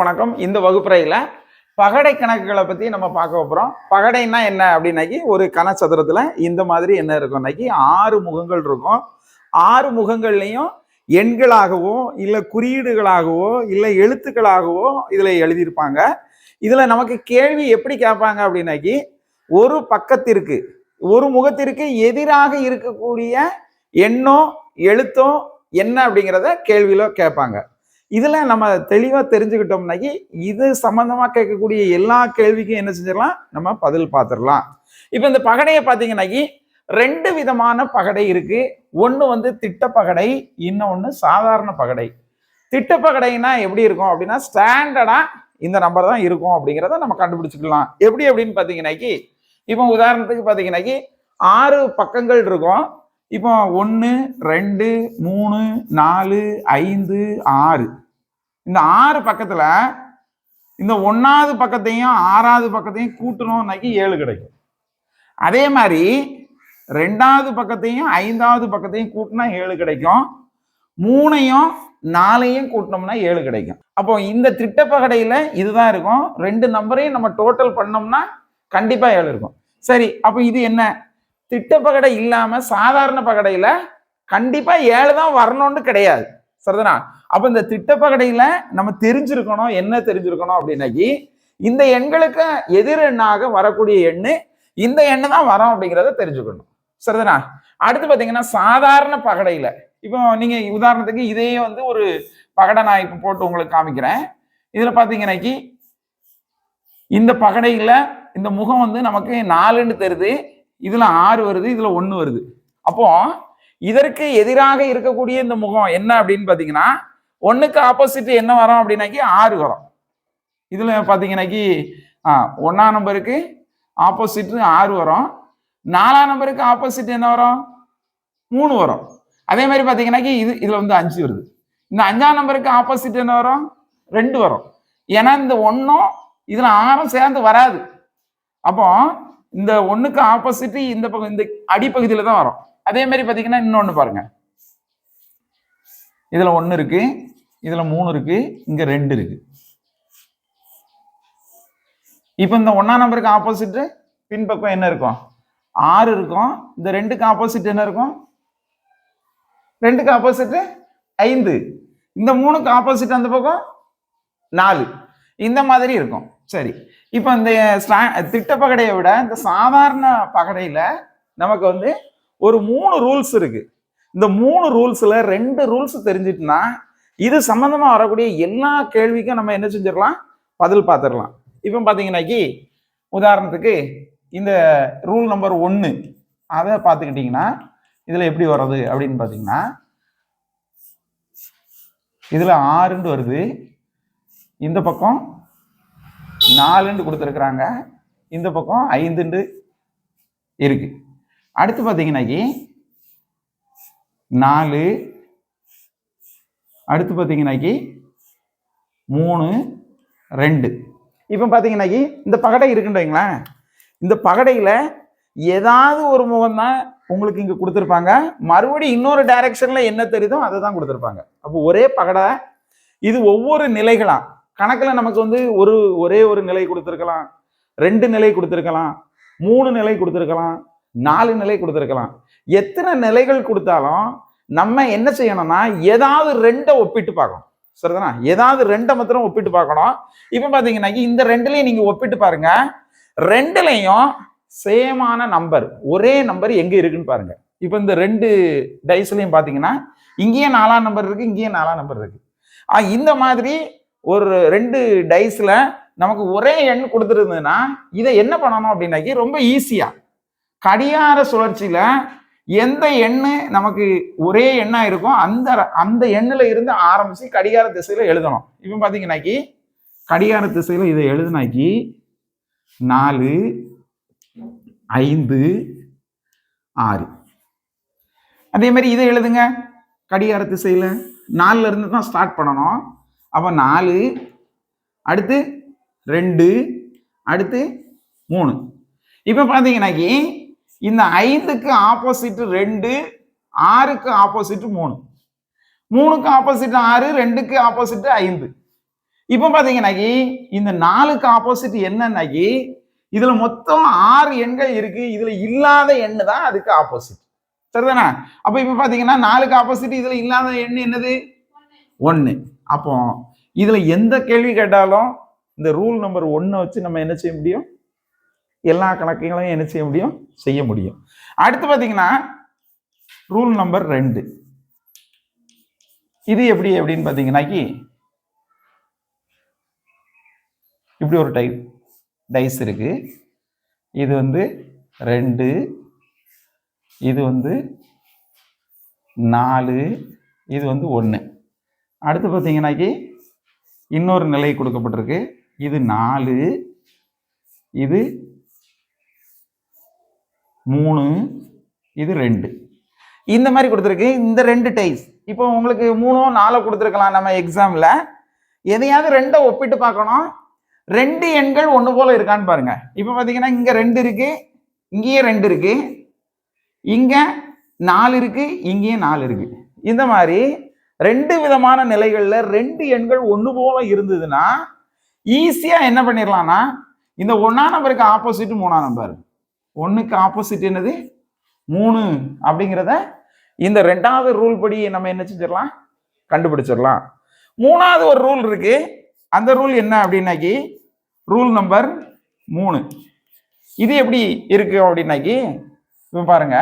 அனைவருக்கும் வணக்கம். இந்த வகுப்பறையில் பகடை கணக்குகளை பற்றி நம்ம பார்க்க போகிறோம் பகடைன்னா என்ன அப்படின்னாக்கி ஒரு கனச்சதுரத்தில் இந்த மாதிரி என்ன இருக்கும்னாக்கி ஆறு முகங்கள் இருக்கும். ஆறு முகங்கள்லையும் எண்களாகவோ இல்லை குறியீடுகளாகவோ இல்லை எழுத்துக்களாகவோ இதில் எழுதியிருப்பாங்க. இதில் நமக்கு கேள்வி எப்படி கேட்பாங்க அப்படின்னாக்கி ஒரு பக்கத்திற்கு ஒரு முகத்திற்கு எதிராக இருக்கக்கூடிய எண்ணோ எழுத்தோ என்ன அப்படிங்கிறத கேள்வியில கேட்பாங்க. இதில் நம்ம தெளிவாக தெரிஞ்சுக்கிட்டோம்னாக்கி இது சம்மந்தமாக கேட்கக்கூடிய எல்லா கேள்விக்கும் என்ன செஞ்சிடலாம்? நம்ம பதில் பார்த்துடலாம் இப்போ இந்த பகடையை பார்த்தீங்கன்னாக்கி ரெண்டு விதமான பகடை இருக்கு. ஒன்று வந்து திட்டப்பகடை இன்னொன்று சாதாரண பகடை. திட்டப்பகடைனா எப்படி இருக்கும் அப்படின்னா ஸ்டாண்டர்டாக இந்த நம்பர் தான் இருக்கும் அப்படிங்கிறத நம்ம கண்டுபிடிச்சிக்கலாம். எப்படி அப்படின்னு பார்த்தீங்கன்னாக்கி இப்போ உதாரணத்துக்கு பார்த்தீங்கன்னாக்கி ஆறு பக்கங்கள் இருக்கும். இப்போ ஒன்று ரெண்டு மூணு நாலு ஐந்து ஆறு. இந்த ஆறு பக்கத்தில் இந்த ஒன்றாவது பக்கத்தையும் ஆறாவது பக்கத்தையும் கூட்டணும்னாக்கி ஏழு கிடைக்கும். அதே மாதிரி ரெண்டாவது பக்கத்தையும் ஐந்தாவது பக்கத்தையும் கூட்டினா ஏழு கிடைக்கும். மூணையும் நாலையும் கூட்டினோம்னா ஏழு கிடைக்கும். அப்போ இந்த திட்டப்பகடையில் இதுதான் இருக்கும். ரெண்டு நம்பரையும் நம்ம டோட்டல் பண்ணோம்னா கண்டிப்பாக ஏழு இருக்கும். சரி அப்போ இது என்ன? திட்டப்பகடை இல்லாமல் சாதாரண பகடையில் கண்டிப்பாக ஏழு தான் வரணும்னு கிடையாது. சரிதானா? அப்போ இந்த திட்டப்பகடையில நம்ம தெரிஞ்சிருக்கணும் என்ன தெரிஞ்சிருக்கணும் அப்படின்னாக்கி இந்த எண்களுக்கு எதிர் எண்ணாக வரக்கூடிய எண்ணு இந்த எண்ணு தான் வரும் அப்படிங்கிறத தெரிஞ்சுக்கணும். சரிதானா? அடுத்து பாத்தீங்கன்னா சாதாரண பகடையில் இப்போ நீங்கள் உதாரணத்துக்கு இதையே வந்து ஒரு பகடை நான் இப்போ போட்டு உங்களுக்கு காமிக்கிறேன். இதில் பாத்தீங்கன்னாக்கி இந்த பகடையில் இந்த முகம் வந்து நமக்கு நாலுன்னு தெரியுது இதுல ஆறு வருது இதுல ஒன்று வருது. அப்போ இதற்கு எதிராக இருக்கக்கூடிய இந்த முகம் என்ன அப்படின்னு பார்த்தீங்கன்னா ஒன்றுக்கு ஆப்போசிட் என்ன வரும் அப்படின்னாக்கி ஆறு வரும். இதில் பார்த்தீங்கன்னாக்கி ஆ ஒன்றாம் நம்பருக்கு ஆப்போசிட் ஆறு வரும். நாலாம் நம்பருக்கு ஆப்போசிட் என்ன வரும்? மூணு வரும். அதே மாதிரி பார்த்தீங்கன்னாக்கி இது இதில் வந்து அஞ்சு வருது. இந்த அஞ்சாம் நம்பருக்கு ஆப்போசிட் என்ன வரும்? ரெண்டு வரும். ஏன்னா இந்த ஒன்றும் இதில் ஆறும் சேர்ந்து வராது. அப்போ இந்த ஒன்றுக்கு ஆப்போசிட் இந்த பக்கம் இந்த அடிப்பகுதியில் தான் வரும். அதே மாதிரி பார்த்தீங்கன்னா இன்னொன்று பாருங்க. இதில் ஒன்று இருக்கு இதில் மூணு இருக்கு இங்கே ரெண்டு இருக்கு. இப்போ இந்த ஒன்றாம் நம்பருக்கு ஆப்போசிட்டு பின்பக்கம் என்ன இருக்கும்? ஆறு இருக்கும். இந்த ரெண்டுக்கு ஆப்போசிட் என்ன இருக்கும்? ரெண்டுக்கு ஆப்போசிட்டு ஐந்து. இந்த மூணுக்கு ஆப்போசிட் அந்த பக்கம் நாலு. இந்த மாதிரி இருக்கும். சரி. இப்போ இந்த திட்ட பகடையை விட இந்த சாதாரண பகடையில் நமக்கு வந்து ஒரு மூணு ரூல்ஸ் இருக்கு. இந்த மூணு ரூல்ஸில் ரெண்டு ரூல்ஸ் தெரிஞ்சிட்டுனா இது சம்மந்தமாக வரக்கூடிய எல்லா கேள்விக்கும் நம்ம என்ன செஞ்சிடலாம்? பதில் பார்த்துடலாம் இப்போ பார்த்தீங்கன்னாக்கி உதாரணத்துக்கு இந்த ரூல் நம்பர் ஒன்று அதை பார்த்துக்கிட்டிங்கன்னா இதில் எப்படி வர்றது அப்படின்னு பார்த்தீங்கன்னா இதில் ஆறுன்னு வருது. இந்த பக்கம் நாலுன்னு கொடுத்துருக்குறாங்க. இந்த பக்கம் ஐந்துண்டு இருக்குது அடுத்து பார்த்தீங்கன்னாக்கி நாலு. அடுத்து பார்த்தீங்கன்னாக்கி மூணு ரெண்டு. இப்போ பார்த்தீங்கன்னாக்கி இந்த பகடை இருக்குன்னு வைங்களேன். இந்த பகடையில் ஏதாவது ஒரு முகம் தான் உங்களுக்கு இங்கே கொடுத்துருப்பாங்க. மறுபடியும் இன்னொரு டைரக்ஷனில் என்ன தெரியுதோ அதை தான் கொடுத்துருப்பாங்க. அப்போ ஒரே பகடை இது ஒவ்வொரு நிலைகளாக கணக்கில் நமக்கு வந்து ஒரு ஒரே ஒரு நிலை கொடுத்துருக்கலாம் ரெண்டு நிலை கொடுத்துருக்கலாம் மூணு நிலை கொடுத்துருக்கலாம் நாலு நிலை கொடுத்துருக்கலாம். எத்தனை நிலைகள் கொடுத்தாலும் நம்ம என்ன செய்யணும்னா ஏதாவது ரெண்டை ஒப்பிட்டு பார்க்கணும். சரிதானா? ஏதாவது ரெண்டை மாத்திரம் ஒப்பிட்டு பார்க்கணும். இப்போ பார்த்தீங்கன்னா இந்த ரெண்டுலையும் நீங்கள் ஒப்பிட்டு பாருங்க. ரெண்டுலையும் சேமான நம்பர் ஒரே நம்பர் எங்கே இருக்குன்னு பாருங்க. இப்போ இந்த ரெண்டு டைஸ்லையும் பார்த்தீங்கன்னா இங்கேயே நாலாம் நம்பர் இருக்கு இங்கேயே நாலாம் நம்பர் இருக்கு. இந்த மாதிரி ஒரு ரெண்டு டைஸில் நமக்கு ஒரே எண் கொடுத்துருந்ததுன்னா இதை என்ன பண்ணணும் அப்படின்னாக்கி ரொம்ப ஈஸியாக கடிகார சுழற்சியில் எந்த எண்ணு நமக்கு ஒரே எண்ணாக இருக்கும் அந்த அந்த எண்ணில் இருந்து ஆரம்பித்து கடிகார திசையில் எழுதணும். இப்போ பார்த்தீங்கன்னாக்கி கடிகார திசையில் இதை எழுதுனாக்கி நாலு ஐந்து ஆறு. அதே மாதிரி இதை எழுதுங்க. கடிகார திசையில் நாலுல இருந்து தான் ஸ்டார்ட் பண்ணணும். அப்போ நாலு அடுத்து ரெண்டு அடுத்து மூணு. இப்போ பார்த்தீங்கன்னாக்கி இந்த ஐந்துக்கு ஆப்போசிட் ரெண்டு ஆறுக்கு ஆப்போசிட் மூணு. மூணுக்கு ஆப்போசிட் ஆறு ரெண்டுக்கு ஆப்போசிட் ஐந்து. இப்போ பார்த்தீங்கன்னாக்கி இந்த நாலுக்கு ஆப்போசிட் என்னன்னாக்கி இதுல மொத்தம் ஆறு எண்கள் இருக்கு. இதுல இல்லாத எண்ணு தான் அதுக்கு ஆப்போசிட். சரிதானா? அப்ப இப்ப பாத்தீங்கன்னா நாலுக்கு ஆப்போசிட் இதுல இல்லாத எண் என்னது? ஒன்னு அப்போ இதுல எந்த கேள்வி கேட்டாலும் இந்த ரூல் நம்பர் ஒன்னை வச்சு நம்ம என்ன செய்ய முடியும்? எல்லா கணக்குகளையும் என்ன செய்ய முடியும்? செய்ய முடியும். அடுத்து பார்த்தீங்கன்னா ரூல் நம்பர் ரெண்டு. இது எப்படி எப்படின்னு பார்த்தீங்கன்னாக்கி இப்படி ஒரு டைப் டைஸ் இருக்கு. இது வந்து ரெண்டு. இது வந்து நாலு. இது வந்து ஒன்று அடுத்து பார்த்தீங்கன்னாக்கி இன்னொரு நிலை கொடுக்கப்பட்டிருக்கு. இது நாலு. இது மூணு இது ரெண்டு. இந்த மாதிரி கொடுத்துருக்கு. இந்த ரெண்டு டைஸ் இப்போ உங்களுக்கு மூணோ நாலோ கொடுத்துருக்கலாம் நம்ம எக்ஸாமில் எதையாவது ரெண்டை ஒப்பிட்டு பார்க்கணும். ரெண்டு எண்கள் ஒன்று போல இருக்கான்னு பாருங்க. இப்போ பார்த்தீங்கன்னா இங்கே ரெண்டு இருக்கு இங்கேயே ரெண்டு இருக்கு. இங்கே நாலு இருக்கு இங்கேயும் நாலு இருக்கு. இந்த மாதிரி ரெண்டு விதமான நிலைகளில் ரெண்டு எண்கள் ஒன்று போல இருந்ததுன்னா ஈஸியாக என்ன பண்ணிடலாம்னா இந்த ஒன்றா நம்பருக்கு ஆப்போசிட் மூணாம் நம்பர் ஒன்றுக்கு ஆப்போசிட் என்னது? மூணு அப்படிங்கிறத இந்த ரெண்டாவது ரூல் படி நம்ம என்ன செஞ்சிடலாம்? கண்டுபிடிச்சிடலாம். மூணாவது ஒரு ரூல் இருக்கு. அந்த ரூல் என்ன அப்படின்னாக்கி ரூல் நம்பர் மூணு. இது எப்படி இருக்கு அப்படின்னாக்கி இப்போ பாருங்க.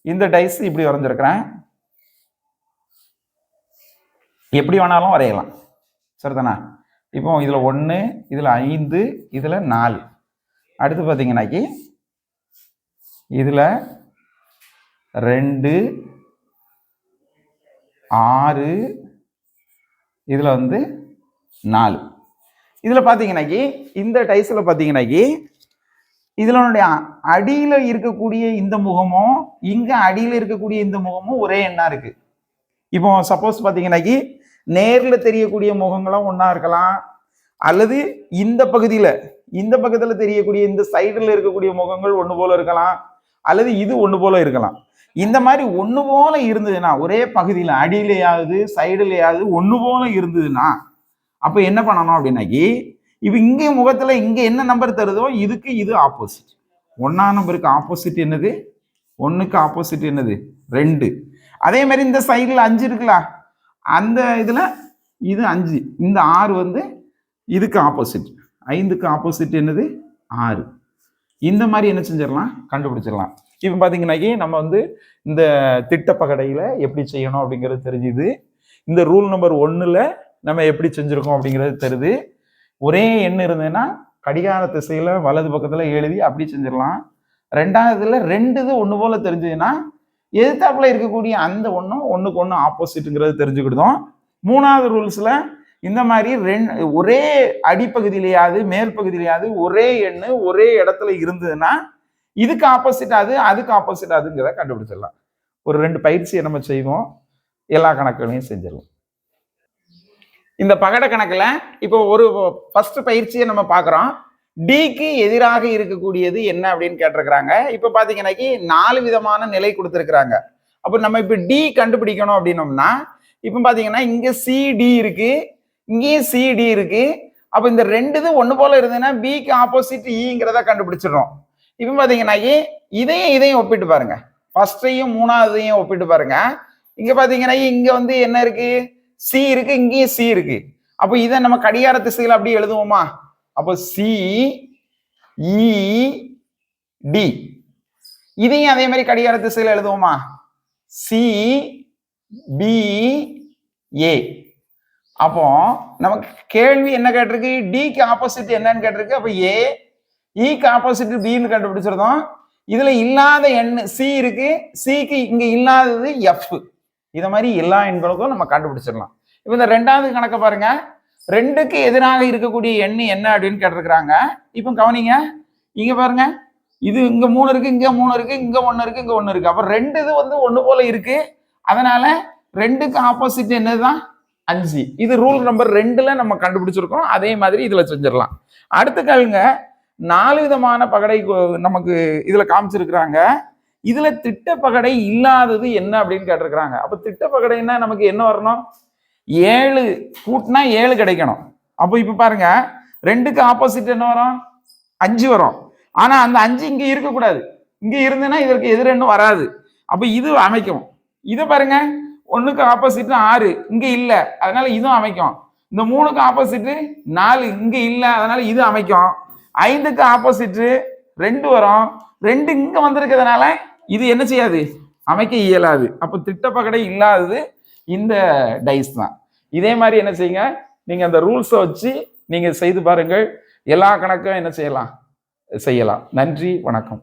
இந்த டைஸ் இப்படி வரைஞ்சிருக்கிறேன். எப்படி வேணாலும் வரையலாம். சரிதானே? இப்போ இதில் ஒன்று இதில் ஐந்து இதில் நாலு. அடுத்து பார்த்தீங்கன்னாக்கி இதில் ரெண்டு ஆறு இதில் வந்து நாலு. இதில் பார்த்தீங்கன்னாக்கி இந்த டைஸில் பார்த்தீங்கன்னாக்கி இதனுடைய அடியில் இருக்கக்கூடிய இந்த முகமும் இங்கே அடியில் இருக்கக்கூடிய இந்த முகமும் ஒரே எண்ணாக இருக்குது இப்போ சப்போஸ் பார்த்தீங்கன்னாக்கி நேரில் தெரியக்கூடிய முகங்களும் ஒன்றா இருக்கலாம். அல்லது இந்த பகுதியில் இந்த பக்கத்தில் தெரியக்கூடிய இந்த சைடில் இருக்கக்கூடிய முகங்கள் ஒன்று போல இருக்கலாம். அல்லது இது ஒன்று போல இருக்கலாம். இந்த மாதிரி ஒன்று போல இருந்ததுன்னா ஒரே பகுதியில் அடியிலையாவது சைடுலையாவது ஒன்று போல இருந்ததுன்னா அப்போ என்ன பண்ணணும் அப்படின்னாக்கி இப்போ இங்கே முகத்தில் இங்கே என்ன நம்பர் தருதோ இதுக்கு இது ஆப்போசிட் ஒன்றாம் நம்பருக்கு ஆப்போசிட் என்னது? ஒன்றுக்கு ஆப்போசிட் என்னது? ரெண்டு. அதே மாதிரி இந்த சைடில் அஞ்சு இருக்குல்ல அந்த இதில் இது அஞ்சு. இந்த ஆறு வந்து இதுக்கு ஆப்போசிட் ஐந்துக்கு ஆப்போசிட் என்னது? ஆறு. இந்த மாதிரி என்ன செஞ்சிடலாம்? கண்டுபிடிச்சிடலாம். இப்போ பார்த்தீங்கன்னாக்கி நம்ம வந்து இந்த திட்டப்பகடையில் எப்படி செய்யணும் அப்படிங்கிறது தெரிஞ்சுது. இந்த ரூல் நம்பர் ஒன்றில் நம்ம எப்படி செஞ்சுருக்கோம் அப்படிங்கிறது தெரியுது. ஒரே எண் இருந்ததுன்னா கடிகார திசையில் வலது பக்கத்தில் எழுதி அப்படி செஞ்சிடலாம். ரெண்டாவதுல ரெண்டு இது ஒன்று போல தெரிஞ்சதுன்னா எதிர்த்தாப்புல இருக்கக்கூடிய அந்த ஒன்றும் ஒன்றுக்கு ஒன்று ஆப்போசிட்டுங்கிறது தெரிஞ்சுக்கிட்டோம். மூணாவது ரூல்ஸில் இந்த மாதிரி ரெண்டு ஒரே அடிப்பகுதியிலையாவது மேல் பகுதியிலையாவது ஒரே எண்ணு ஒரே இடத்துல இருந்ததுன்னா இதுக்கு ஆப்போசிட் அது அதுக்கு ஆப்போசிட் அதுங்கிறத கண்டுபிடிச்சிடலாம். ஒரு ரெண்டு பயிற்சியை நம்ம செய்வோம். எல்லா கணக்குகளையும் செஞ்சிடலாம். இந்த பகட கணக்கில் இப்போ ஒரு ஃபர்ஸ்ட் பயிற்சியை நம்ம பார்க்குறோம். டிக்கு எதிராக இருக்கக்கூடியது என்ன அப்படின்னு கேட்டிருக்கிறாங்க. இப்போ பார்த்தீங்கன்னாக்கி நாலு விதமான நிலை கொடுத்துருக்குறாங்க. அப்போ நம்ம இப்போ டி கண்டுபிடிக்கணும் அப்படின்னோம்னா இப்போ பார்த்தீங்கன்னா இங்கே சிடி இருக்குது இங்கேயும் சிடி இருக்கு. அப்போ இந்த ரெண்டு இது ஒன்று போல இருந்ததுன்னா பிக்கு ஆப்போசிட் இங்கிறத e கண்டுபிடிச்சிடுறோம். இப்போ பார்த்தீங்கன்னா இதையும் இதையும் ஒப்பிட்டு பாருங்க. ஃபர்ஸ்டையும் மூணாவதையும் ஒப்பிட்டு பாருங்க. இங்க பாத்தீங்கன்னா இங்க வந்து என்ன இருக்கு? சி இருக்கு இங்கேயும் சி இருக்கு. அப்போ இதை நம்ம கடிகார திசையில் அப்படியே எழுதுவோமா? அப்போ சி இ e, டி இதையும் அதே மாதிரி கடிகார திசையில் எழுதுவோமா? சி பி ஏ அப்போ நமக்கு கேள்வி என்ன கேட்டிருக்கு? டிக்கு ஆப்போசிட் என்னன்னு கேட்டிருக்கு. அப்போ ஏ இக்கு e ஆப்போசிட் பின்னு கண்டுபிடிச்சிருந்தோம். இதுல இல்லாத எண் சி இருக்கு. சிக்கு இங்க இல்லாதது எஃப் இத மாதிரி எல்லா எண்களுக்கும் நம்ம கண்டுபிடிச்சிடலாம். இப்போ இந்த ரெண்டாவது கணக்கை பாருங்க. ரெண்டுக்கு எதிராக இருக்கக்கூடிய எண் என்ன அப்படின்னு கேட்டிருக்கிறாங்க. இப்போ கவனிங்க. இங்க பாருங்க. இது இங்க மூணு இருக்கு இங்க மூணு இருக்கு இங்க ஒண்ணு இருக்கு இங்க ஒண்ணு இருக்கு. அப்ப ரெண்டு இது வந்து ஒண்ணு போல இருக்கு. அதனால ரெண்டுக்கு ஆப்போசிட் என்னதுதான்? அஞ்சு. இது ரூல் நம்பர் ரெண்டுல நம்ம கண்டுபிடிச்சிருக்கோம். அதே மாதிரி இதுல செஞ்சிடலாம். அடுத்த கேளுங்க. நாலு விதமான பகடை நமக்கு இதுல காமிச்சிருக்கிறாங்க. இதுல திட்ட பகடை இல்லாதது என்ன அப்படின்னு கேட்டிருக்கிறாங்க. அப்ப திட்ட பகடைன்னா நமக்கு என்ன வரணும்? ஏழு கூட்டினா ஏழு கிடைக்கணும். அப்போ இப்போ பாருங்க. ரெண்டுக்கு ஆப்போசிட் என்ன வரும்? அஞ்சு வரும். ஆனா அந்த அஞ்சு இங்க இருக்கக்கூடாது. இங்க இருந்துன்னா இதற்கு எதிரென்னும் வராது. அப்போ இது அமைக்கும். இதை பாருங்க. ஒன்றுக்கு ஆப்போசிட்டு ஆறு இங்கே இல்லை. அதனால இதுவும் அமைக்கும். இந்த மூணுக்கு ஆப்போசிட்டு நாலு இங்கே இல்லை. அதனால இது அமைக்கும். ஐந்துக்கு ஆப்போசிட்டு ரெண்டு வரும். ரெண்டு இங்கே வந்திருக்கிறதுனால இது என்ன செய்யாது? அமைக்க இயலாது. அப்போ திட்டப்பகடை இல்லாதது இந்த டைஸ் தான். இதே மாதிரி என்ன செய்யுங்க? நீங்கள் அந்த ரூல்ஸை வச்சு நீங்கள் செய்து பாருங்கள். எல்லா கணக்கும் என்ன செய்யலாம்? செய்யலாம். நன்றி. வணக்கம்.